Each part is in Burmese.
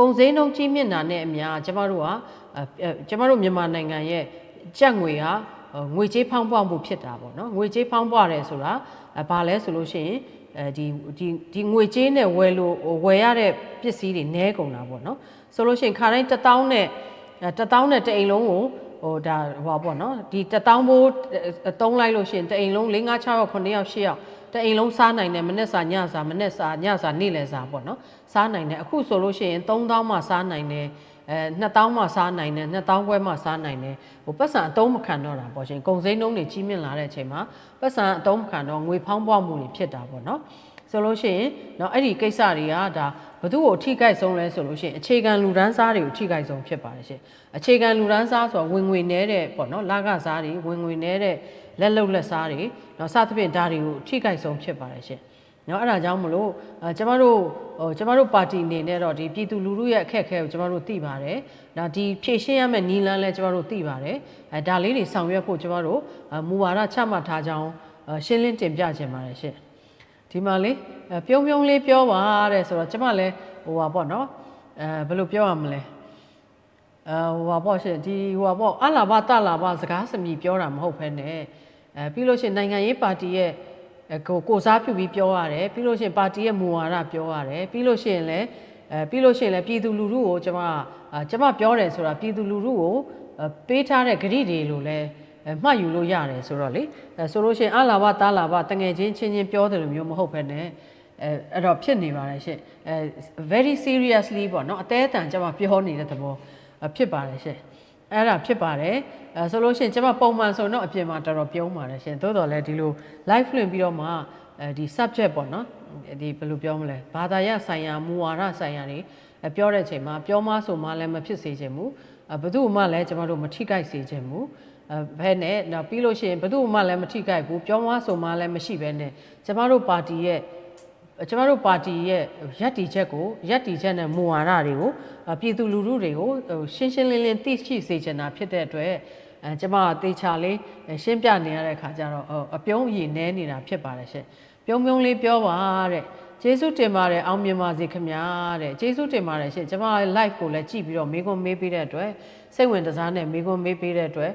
ကုန်စည်နှုန်းကြီးမြင့်တာနဲ့အများကျမတို့ကအဲအဲကျမတို့မြန်မာနိုင်ငံရဲ့ကြက်ငွေကဟိုငွေကြေးဖောင်းပွားမှုဖြစ်တာပေါ့နော်ငွေကြေးဖောင်းပွားတယ်ဆိုတာအဲဘာလဲဆိုလို့ရှိရင်အဲဒီဒီဒီငွေကြေးနဲ့ဝယ်လို့ဟိုဝယ်ရတဲ့ပစ္စည်းတွေနည်းကုန်တာပေါ့နော်ဆိုလို့ရှိရင်ခါတိုင်းတစ်တောင်းနဲ့အဲတစ်တောင်းနဲ့တစ်အိမ်လုံးကို ဟိုဒါဟိုပါပေါ့နော်ဒီတစ်တောင်းဘိုးအသုံးလိုက်လို့ရှိရင်တစ်အိမ်လုံး၄၅6ယောက်9ယောက်10ယောက်တအိမ်လုံးစားနိုင်တယ်မနေ့စာညစာမနေ့စာညစာနေ့လယ်စာပေါ့နော်စားနိုင်တယ်အခုဆိုလို့ရှိရင်3000မှစားနိုင်တယ်အဲ2000မှစားနိုင်တယ်2000ခွဲမှစားနိုင်တယ်ဟိုပတ်စံအတုံးမခံတော့တာပေါ့ရှင်ကုန်စိမ်းနှုန်းတွေကြီးမြင့်လာတဲ့အချိန်မှာပတ်စံအတုံးမခံတော့ငွေဖောင်းပွားမှုတွေဖြစ်တာပေါ့နော် ဆိုလို့ရှိရင်เนาะအဲ့ဒီကိစ္စတွေကဒါဘသူ့ကိုအထိခိုက်ဆုံးလဲဆိုလို့ရှိရင်အခြေခံလူဒန်းစားတွေကိုအထိခိုက်ဆုံးဖြစ်ပါတယ်ရှင်အခြေခံလူဒန်းစားဆိုတာဝင်ငွေနဲတဲ့ပေါ့နော်လကစားတွေဝင်ငွေနဲတဲ့လက်လုတ်လက်စားတွေเนาะစသဖြင့်ဒါတွေကိုအထိခိုက်ဆုံးဖြစ်ပါတယ်ရှင်เนาะအဲ့ဒါကြောင့်မလို့အဲကျမတို့ဟိုကျမတို့ပါတီအနေနဲ့တော့ဒီပြည်သူလူထုရဲ့အခက်အခဲကိုကျမတို့သိပါတယ်။ဒါဒီဖြည့်ရှင်းရမယ့်နီလန်းလည်းကျမတို့သိပါတယ်။အဲဒါလေးတွေဆောင်ရွက်ဖို့ကျမတို့မူဝါဒချမှတ်ထားကြောင်းရှင်းလင်းတင်ပြခြင်းပါတယ်ရှင်။ ဒီမှာလေပြုံးပြုံးလေးပြောပါတဲ့ဆိုတော့ကျမလည်းဟိုပါပေါ့နော်အဲဘယ်လိုပြောရမလဲအဲဟိုပါပေါ့ရှင်ဒီဟိုပါပေါ့အလာဘတလာဘစကားစမြည်ပြောတာမဟုတ်ဖ ೇನೆ အဲပြီးလို့ရှိရင်နိုင်ငံရေးပါတီရဲ့ကိုကိုစားပြုပြီးပြောရတယ်ပြီးလို့ရှိရင်ပါတီရဲ့မူဝါဒပြောရတယ်ပြီးလို့ရှိရင်လည်းအဲပြီးလို့ရှိရင်လည်းပြည်သူလူထုကိုကျွန်မကျွန်မပြောတယ်ဆိုတာပြည်သူလူထုကိုပေးထားတဲ့ဂရိတွေလို့လည်း မှတ်ယူလို့ရတယ်ဆိုတော့လေအဲဆိုလို့ရှိရင်အလာဘတာလာဘတငယ်ချင်းချင်းချင်းပြောတယ်လို့မျိုးမဟုတ်ဘဲနဲ့အဲအဲ့တော့ဖြစ်နေပါတယ်ရှင့်အဲ very seriously ပေါ့နော်အသေးအတန်ကျွန်မပြောနေတဲ့သဘောဖြစ်ပါတယ်ရှင့်အဲ့ဒါဖြစ်ပါတယ်အဲဆိုလို့ရှိရင်ကျွန်မပုံမှန်ဆိုတော့အပြင်မှာတော်တော်ပြုံးပါတယ်ရှင်သို့တော်လည်းဒီလို live လွှင့်ပြီးတော့မှအဲဒီ subject ပေါ့နော်ဒီဘယ်လိုပြောမလဲဘာသာရဆိုင်ရာမူဝါဒဆိုင်ရာတွေပြောတဲ့အချိန်မှာပြောမဆိုမှလည်းမဖြစ်စေချင်ဘူးဘယ်သူမှလည်းကျွန်တော်တို့မထိခိုက်စေချင်ဘူး ဘဲနဲ့နောက်ပြီးလို့ရှိရင်ဘယ်သူမှလည်းမထိခိုက်ဘူးပြောမဆိုမှလည်းမရှိဘဲနဲ့ကျွန်တော်တို့ပါတီရဲ့ကျမတို့ပါတီရဲ့ရက်တီချက်ကိုရက်တီချက်နဲ့မူဝါဒတွေကိုပြည်သူလူထုတွေကိုရှင်းရှင်းလင်းလင်းသိရှိစေချင်တာဖြစ်တဲ့အတွက်အဲကျမကတေချာလေးရှင်းပြနေရတဲ့ခါကျတော့အပြုံးရည်နဲနေတာဖြစ်ပါတယ်ရှင်ပြုံးပြုံးလေးပြောပါတဲ့ ကျေးဇူးတင်ပါတယ်အောင်မြင်ပါစေခင်ဗျာတဲ့ကျေးဇူးတင်ပါတယ်ရှင်ကျမ live ကိုလည်းကြည့်ပြီးတော့မေးခွန်းမေးပေးတဲ့အတွက်စိတ်ဝင်စားနဲ့မေးခွန်းမေးပေးတဲ့အတွက်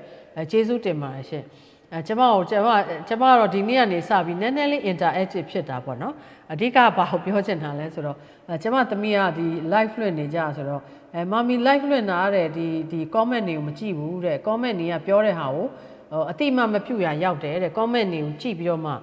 ကျေးဇူးတင်ပါတယ်ရှင်အဲကျမကိုကျမကျမကတော့ဒီနေ့ကနေစပြီးနည်းနည်းလေး interactive ဖြစ်တာပေါ့နော်အဓိကဘာကိုပြောချင်တာလဲဆိုတော့ကျမသမီးကဒီ live လွှင့်နေကြဆိုတော့အဲမမီ live လွှင့်တာတဲ့ဒီဒီ comment တွေကိုမကြည့်ဘူးတဲ့ comment တွေကပြောတဲ့ဟာကို အတိမမပြုတ်ရရောက်တယ်တဲ့ comment တွေကိုကြည့်ပြီးတော့မှ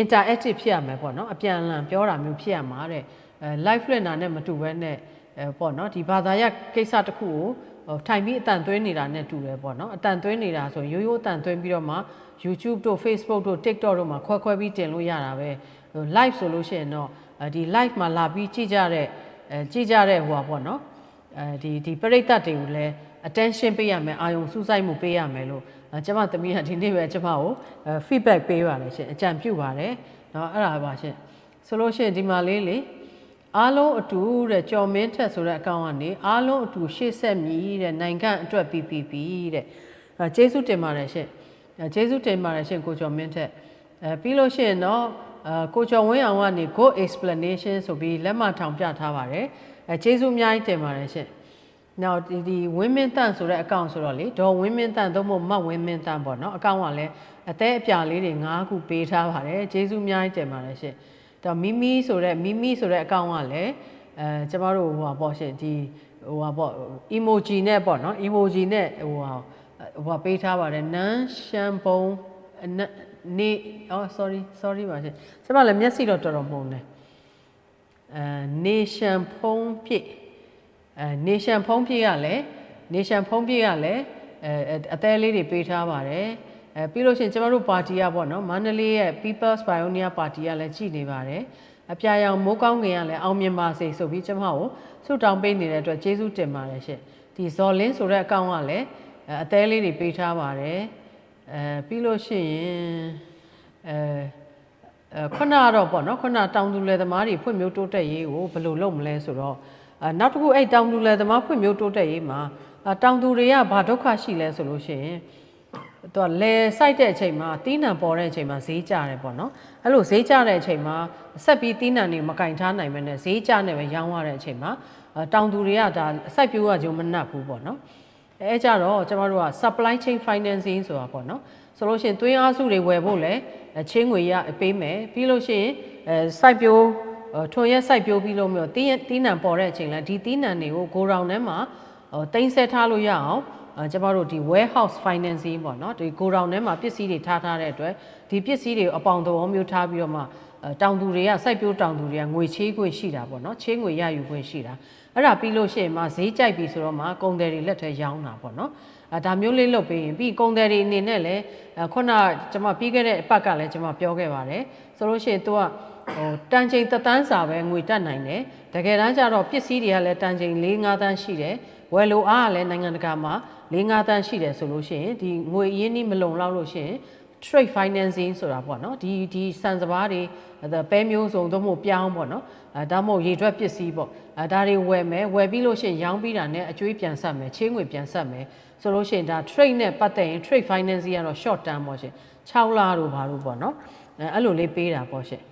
interactive ဖြစ်ရမယ်ပေါ့နော်အပြန်အလှန်ပြောတာမျိုးဖြစ်ရမှာတဲ့အဲ live လွှင့်တာနဲ့မတူဘဲနဲ့အဲပေါ့နော်ဒီဘာသာရကိစ္စတစ်ခုကိုဟိုထိုင်ပြီးအတန်သွင်းနေတာနဲ့တူတယ်ပေါ့နော်အတန်သွင်းနေတာဆိုရိုးရိုးအတန်သွင်းပြီးတော့မှ YouTube တို့ Facebook တို့ TikTok တို့မှာခွဲခွဲပြီးတင်လို့ရတာပဲဟို live ဆိုလို့ရှိရင်တော့ဒီ live မှာလာပြီးကြည့်ကြတဲ့အဲကြည့်ကြတဲ့ဟိုပါပေါ့နော်အဲဒီဒီပရိသတ်တွေကိုလည်း attention ပေးရမယ်အာယုံစူးစိုက်မှုပေးရမယ်လို့ကျွန်မသမီးကဒီနေ့ပဲကျွန်မကို feedback ပေးပါတယ်ရှင်အကြံပြုပါတယ်เนาะအဲ့ဒါပါရှင်ဆိုလို့ရှိရင်ဒီမှာလေးလေအားလုံးအတူတဲ့ကြော်မင်းထက်ဆိုတဲ့အကောင့်ကနေအားလုံးအတူရှေ့ဆက်မြည်တဲ့နိုင်ငံအတွက် PPP တဲ့အဲကျေးဇူးတင်ပါတယ်ရှင်အဲကျေးဇူးတင်ပါတယ်ရှင်ကိုကျော်မင်းထက်အဲပြီးလို့ရှိရင်တော့အဲကိုကျော်ဝင်းအောင်ကနေ go explanation ဆိုပြီးလက်မှတ်ထောင်ပြထားပါတယ်အဲကျေးဇူးအများကြီးတင်ပါတယ်ရှင် နောက်ဒီဒီဝင်းမင်းတန့်ဆိုတဲ့အကောင့်ဆိုတော့လေဒေါ်ဝင်းမင်းတန့်သို့မဟုတ်မတ်ဝင်းမင်းတန့်ပေါ့နော်အကောင့်ကလည်းအသေးအပြာလေးတွေ၅ခုပေးထားပါတယ်ကျေးဇူးအများကြီးတင်ပါတယ်ရှင်တော့မီမီဆိုတဲ့မီမီဆိုတဲ့အကောင့်ကလည်းအဲကျမတို့ဟိုပါပေါ့ရှင်ဒီဟိုပါပေါ့ emoji နဲ့ပေါ့နော် emoji နဲ့ဟိုဟာဟိုပေးထားပါတယ်နန်းရှမ်ပုံနေအော် sorry sorry ပါရှင်ကျမလည်းမျက်စိတော့တော်တော်မှုန်တယ်အဲ nation ဖုံးပြည့် အဲ nation ဖုံးပြည့်ကလည်း nation ဖုံးပြည့်ကလည်းအဲအသေးလေးတွေပေးထားပါတယ်အဲပြီးလို့ရှိရင်ကျမတို့ပါတီကပေါ့နော်မန္တလေးရဲ့ People's Pioneer Party ကလည်းကြည်နေပါတယ်အပြာရောင်မိုးကောင်းငင်ကလည်းအောင်မြင်ပါစေဆိုပြီးကျမကိုဆုတောင်းပေးနေတဲ့အတွက်ကျေးဇူးတင်ပါတယ်ရှင်ဒီဇော်လင်းဆိုတဲ့အကောင့်ကလည်းအသေးလေးတွေပေးထားပါတယ်အဲပြီးလို့ရှိရင်အဲခုနတော့ပေါ့နော်ခုနတောင်သူလယ်သမားတွေဖွံ့ဖြိုးတိုးတက်ရေးကိုဘယ်လိုလုပ်မလဲဆိုတော့ နောက်တစ်ခုအဲ့တောင်သူလယ်သမားဖွံ့ဖြိုးတိုးတက်ရေးမှာတောင်သူတွေကဘာဒုက္ခရှိလဲဆိုလို့ရှိရင်သူကလဲစိုက်တဲ့အချိန်မှာတီးနှံပေါ်တဲ့အချိန်မှာဈေးကျတယ်ပေါ့နော်အဲ့လိုဈေးကျတဲ့အချိန်မှာဆက်ပြီးတီးနှံတွေမကင်ထားနိုင်မနဲ့ဈေးကျနေပဲရောင်းရတဲ့အချိန်မှာဟအဲတောင်သူတွေကဒါစိုက်ပျိုးရကြုံမနှက်ဘူးပေါ့နော်အဲကြတော့ကျမတို့က supply chain financing ဆိုတာပေါ့နော်ဆိုလို့ရှိရင်သွင်းအားစုတွေဝယ်ဖို့လည်းအဲချင်းငွေရပေးမယ်ပြီးလို့ရှိရင်အဲစိုက်ပျိုးအဲ ထွန်ရက်စိုက်ပျိုးပြီးလို့မျိုးတီးတီးနှံပေါ်တဲ့အချိန်လဲဒီတီးနှံတွေကိုဂိုရောင်ထဲမှာဟိုတင်ဆက်ထားလို့ရအောင်အဲကျမတို့ဒီ warehouse financing ပေါ့နော်ဒီဂိုရောင်ထဲမှာပစ္စည်းတွေထားထားတဲ့အတွက်ဒီပစ္စည်းတွေကိုအပေါင်သဘောမျိုးထားပြီးတော့မှအဲတောင်သူတွေကစိုက်ပျိုးတောင်သူတွေကငွေချေးခွင့်ရှိတာပေါ့နော်ချေးငွေရယူခွင့်ရှိတာအဲ့ဒါပြီးလို့ရှိရင်မှဈေးကြိုက်ပြီဆိုတော့မှကုန်တယ်တွေလက်ထဲရောင်းတာပေါ့နော်အဲဒါမျိုးလေးလုပ်ပေးရင်ပြီးကုန်တယ်တွေအနေနဲ့လည်းအဲခုနကျွန်မပြီးခဲ့တဲ့အပတ်ကလည်းကျွန်မပြောခဲ့ပါတယ်ဆိုလို့ရှိရင် तू က ဟိုတန်ချိန်သက်တန်းစာပဲငွေတက်နိုင်တယ်တကယ်တမ်းကျတော့ပစ္စည်းတွေကလည်းတန်ချိန်၄၅တန်းရှိတယ်ဝယ်လိုအားကလည်းနိုင်ငံတကာမှာ၄၅တန်းရှိတယ်ဆိုလို့ရှိရင်ဒီငွေအရင်းနှီးမလုံလောက်လို့ရှိရင် trade financing ဆိုတာပေါ့နော်ဒီဒီစံစဘာတွေအဲပဲမျိုးစုံသို့မဟုတ်ပြောင်းပေါ့နော်အဲဒါမှမဟုတ်ရေထွက်ပစ္စည်းပေါ့အဲဒါတွေဝယ်မယ်ဝယ်ပြီးလို့ရှိရင်ရောင်းပြီးတာနဲ့အကျွေးပြန်ဆက်မယ်ချင်းငွေပြန်ဆက်မယ်ဆိုလို့ရှိရင်ဒါ trade နဲ့ပတ်သက်ရင် trade financing ကတော့ short term ပေါ့ရှင်6လတို့ဘာလို့ပေါ့နော်အဲအဲ့လိုလေးပေးတာပေါ့ရှင်